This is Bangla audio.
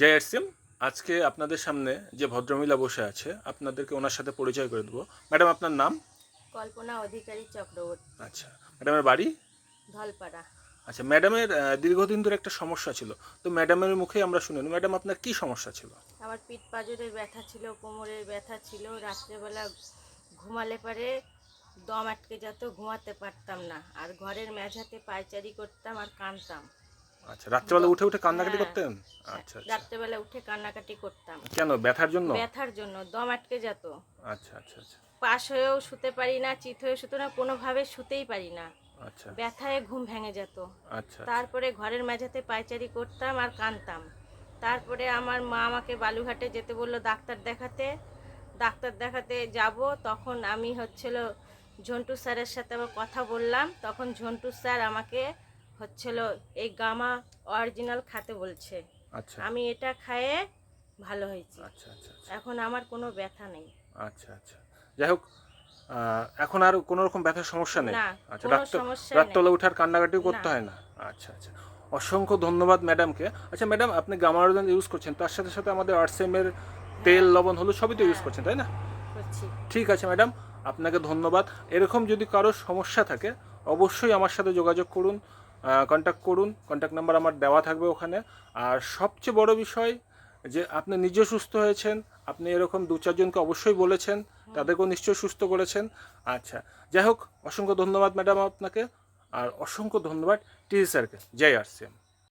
জয় এসএম আজকে আপনাদের সামনে যে ভদ্রমহিলা বসে আছে আপনাদেরকে ওনার সাথে পরিচয় করে দেবো। ম্যাডাম আপনার নাম? কল্পনা অধিকারী চক্রবর্তী। আচ্ছা ম্যাডামের বাড়ি? ধলপাড়া। আচ্ছা ম্যাডামের দীর্ঘদিন ধরে একটা সমস্যা ছিল। তো ম্যাডামের মুখেই আমরা শুনি ম্যাডাম আপনার কি সমস্যা ছিল? আমার পিঠ পাঁজরের ব্যথা ছিল কোমরের ব্যথা ছিল। রাত্রেবেলা ঘুমালে পারে দম আটকে যেত ঘুমাতে পারতাম না। আর ঘরের মেঝাতে পায়চারি করতাম আর কাঁদতাম আচ্ছা রাত্রেবেলা উঠে উঠে কান্নাকাটি হ্যাঁ। করতেন? আচ্ছা আচ্ছা। রাত্রেবেলা উঠে কান্নাকাটি করতাম। কেন ব্যথার জন্য? ব্যথার জন্য দম আটকে যেত। আচ্ছা আচ্ছা আচ্ছা। পাশ হয়েও শুতে পারি না চিত হয়ে শুতে না কোনোভাবে শুতেই পারি না। আচ্ছা। ব্যথায় ঘুম ভেঙে যেত। আচ্ছা তারপরে ঘরের মেঝাতে পায়চারি করতাম আর কাঁদতাম। তারপরে আমার মা আমাকে বালুঘাটে যেতে বলল ডাক্তার দেখাতে ডাক্তার দেখাতে যাব। তখন আমি হচ্ছিল ঝন্টু স্যারের সাথে আবার কথা বললাম। তখন ঝন্টু স্যার আমাকে হচ্ছিল এই গামা অরিজিনাল খাতে বলছে। আচ্ছা। আমি এটা খায়ে ভালো হয়েছি। আচ্ছা আচ্ছা আচ্ছা। এখন আমার কোনো ব্যথা নেই। আচ্ছা আচ্ছা। যাই হোক এখন আর কোনো রকম ব্যথার সমস্যা নেই। আচ্ছা রাত্রবেলা উঠার কান্নাকাটিও করতে হয় না। আচ্ছা আচ্ছা। অসংখ্য ধন্যবাদ ম্যাডামকে। আচ্ছা ম্যাডাম আপনি গামারোজন ইউজ করছেন তার সাথে সাথে আমাদের আরসেমের তেল লবণ হলুদ সবই তো ইউজ হ্যাঁ। করছেন তাই না? ঠিক আছে ম্যাডাম আপনাকে ধন্যবাদ। এরকম যদি কারও সমস্যা থাকে অবশ্যই আমার সাথে যোগাযোগ করুন। কন্ট্যাক্ট করুন কন্ট্যাক্ট নাম্বার আমার দেওয়া থাকবে ওখানে। আর সবচেয়ে বড় বিষয় যে আপনি নিজে সুস্থ হয়েছেন আপনি এরকম দু চারজনকে অবশ্যই বলেছেন তাদেরকেও নিশ্চয়ই সুস্থ করেছেন। আচ্ছা যাই হোক অসংখ্য ধন্যবাদ ম্যাডাম আপনাকে আর অসংখ্য ধন্যবাদ টিজি স্যারকে জয় আর